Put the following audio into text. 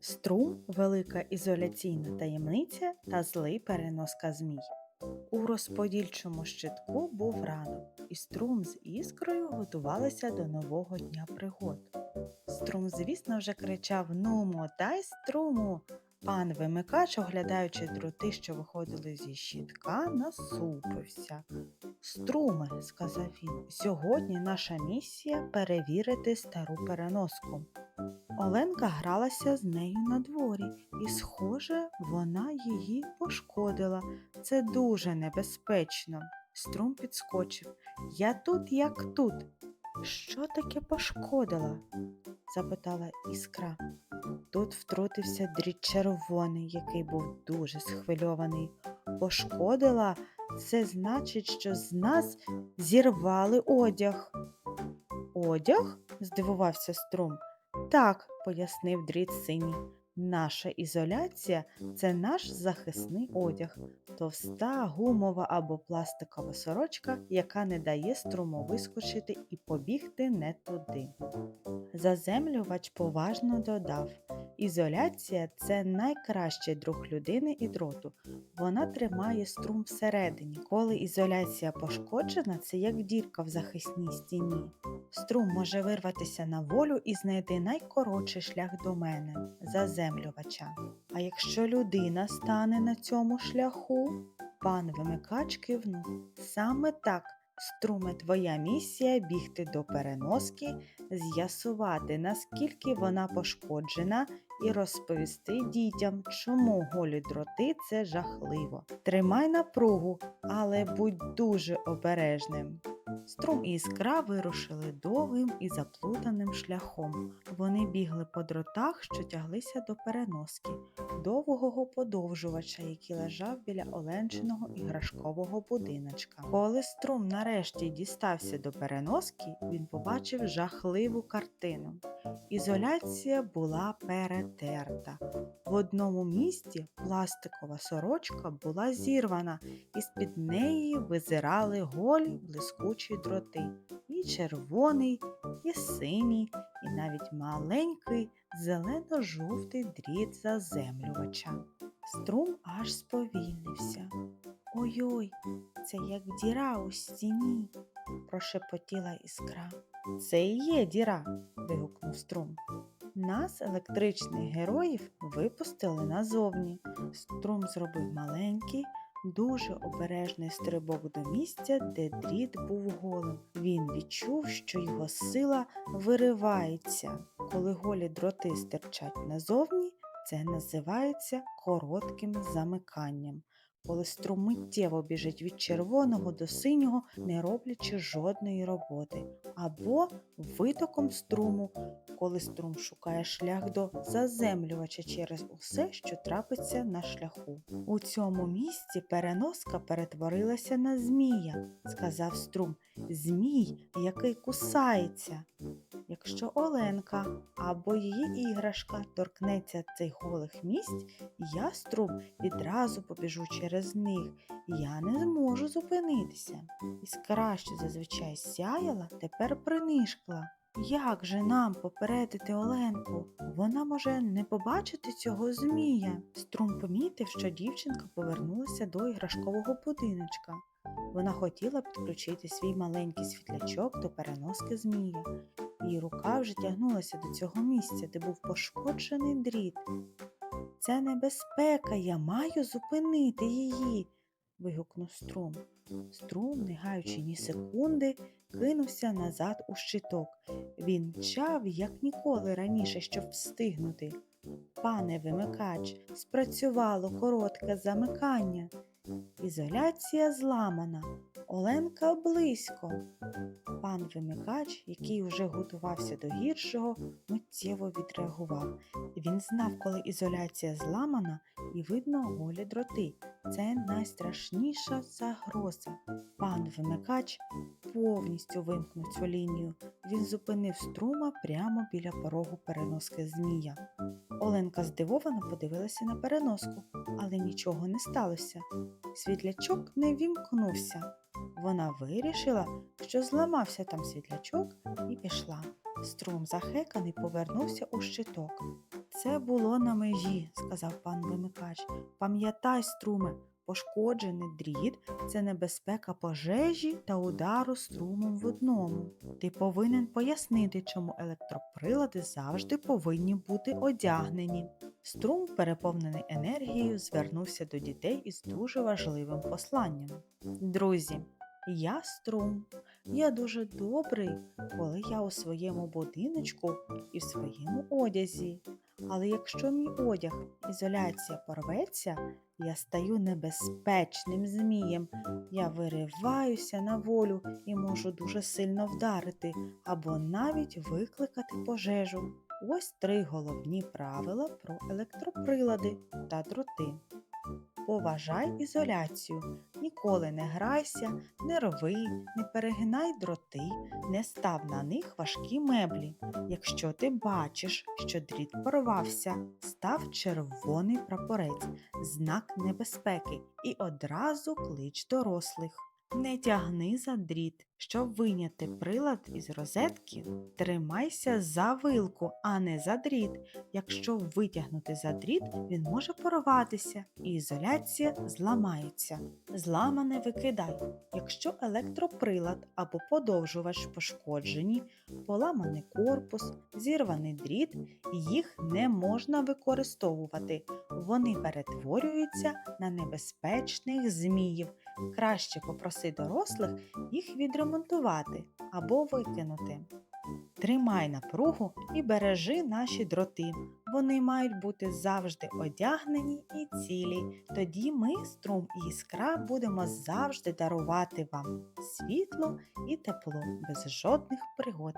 Струм велика ізоляційна таємниця та злий переноска змій. У розподільчому щитку був ранок, і струм з іскрою готувалися до нового дня пригод. Струм, звісно, вже кричав Ну, мотай струму. Пан вимикач, оглядаючи дроти, що виходили зі щитка, насупився. Струме, сказав він, сьогодні наша місія перевірити стару переноску. Оленка гралася з нею на дворі, і, схоже, вона її пошкодила. Це дуже небезпечно. Струм підскочив. Я тут, як тут. Що таке пошкодила? запитала іскра. Тут втрутився дріт червоний, який був дуже схвильований. Пошкодила, це значить, що з нас зірвали одяг. Одяг? здивувався струм. Так, пояснив дріт синій. Наша ізоляція це наш захисний одяг, товста, гумова або пластикова сорочка, яка не дає струму вискочити і побігти не туди. Заземлювач поважно додав: Ізоляція це найкращий друг людини і дроту. Вона тримає струм всередині. Коли ізоляція пошкоджена, це як дірка в захисній стіні. Струм може вирватися на волю і знайти найкоротший шлях до мене заземлювача. А якщо людина стане на цьому шляху, пан вимикач кивнув. Саме так, струме, твоя місія бігти до переноски, з'ясувати, наскільки вона пошкоджена, і розповісти дітям, чому голі дроти це жахливо. Тримай напругу, але будь дуже обережним. Струм і іскра вирушили довгим і заплутаним шляхом. Вони бігли по дротах, що тяглися до переноски, довгого подовжувача, який лежав біля Оленчиного іграшкового будиночка. Коли струм нарешті дістався до переноски, він побачив жахливу картину. Ізоляція була перетерта. В одному місці пластикова сорочка була зірвана, і з-під неї визирали голі блискучі дроти. І червоний, і синій, і навіть маленький зелено-жовтий дріт заземлювача. Струм аж сповільнився. Ой-ой, це як діра у стіні, прошепотіла іскра. Це і є діра, вигукнув струм. Нас, електричних героїв, випустили назовні. Струм зробив маленький, дуже обережний стрибок до місця, де дріт був голим. Він відчув, що його сила виривається. Коли голі дроти стирчать назовні, це називається коротким замиканням. Коли струм миттєво біжить від червоного до синього, не роблячи жодної роботи, або витоком струму, коли струм шукає шлях до заземлювача через усе, що трапиться на шляху. У цьому місці переноска перетворилася на змія, сказав струм. Змій, який кусається. Якщо Оленка або її іграшка торкнеться цих голих місць, я струм відразу побіжу через них. Я не зможу зупинитися. Іскра, що зазвичай сяяла, тепер принишкла. Як же нам попередити Оленку? Вона може не побачити цього змія. Струм помітив, що дівчинка повернулася до іграшкового будиночка. Вона хотіла підключити свій маленький світлячок до переноски змія. Її рука вже тягнулася до цього місця, де був пошкоджений дріт. Це небезпека, я маю зупинити її. Вигукнув струм. Струм, не гаючи ні секунди, кинувся назад у щиток. Він мчав, як ніколи раніше, щоб встигнути. Пане вимикач, спрацювало коротке замикання. Ізоляція зламана, Оленка близько. Пан вимикач, який уже готувався до гіршого, миттєво відреагував. Він знав, коли ізоляція зламана і видно голі дроти. Це найстрашніша загроза. Пан вимикач повністю вимкнув цю лінію. Він зупинив струма прямо біля порогу переноски змія. Оленка здивовано подивилася на переноску, але нічого не сталося. Світлячок не вімкнувся. Вона вирішила, що зламався там світлячок і пішла. Струм захеканий повернувся у щиток. Це було на межі, сказав пан вимикач. Пам'ятай, струме, пошкоджений дріт це небезпека пожежі та удару струмом в одному. Ти повинен пояснити, чому електроприлади завжди повинні бути одягнені. Струм, переповнений енергією, звернувся до дітей із дуже важливим посланням. Друзі, я струм. Я дуже добрий, коли я у своєму будиночку і в своєму одязі. Але якщо мій одяг ізоляція порветься, я стаю небезпечним змієм. Я вириваюся на волю і можу дуже сильно вдарити або навіть викликати пожежу. Ось три головні правила про електроприлади та дроти. Поважай ізоляцію. Ніколи не грайся, не рви, не перегинай дроти, не став на них важкі меблі. Якщо ти бачиш, що дріт порвався, став червоний прапорець, знак небезпеки, і одразу клич дорослих. Не тягни за дріт. Щоб виняти прилад із розетки, тримайся за вилку, а не за дріт. Якщо витягнути за дріт, він може порватися і ізоляція зламається. Зламане викидай. Якщо електроприлад або подовжувач пошкоджені, поламаний корпус, зірваний дріт, їх не можна використовувати. Вони перетворюються на небезпечних зміїв. Краще попроси дорослих їх відремонтувати або викинути. Тримай напругу і бережи наші дроти. Вони мають бути завжди одягнені і цілі. Тоді ми, струм і іскра, будемо завжди дарувати вам світло і тепло без жодних пригод.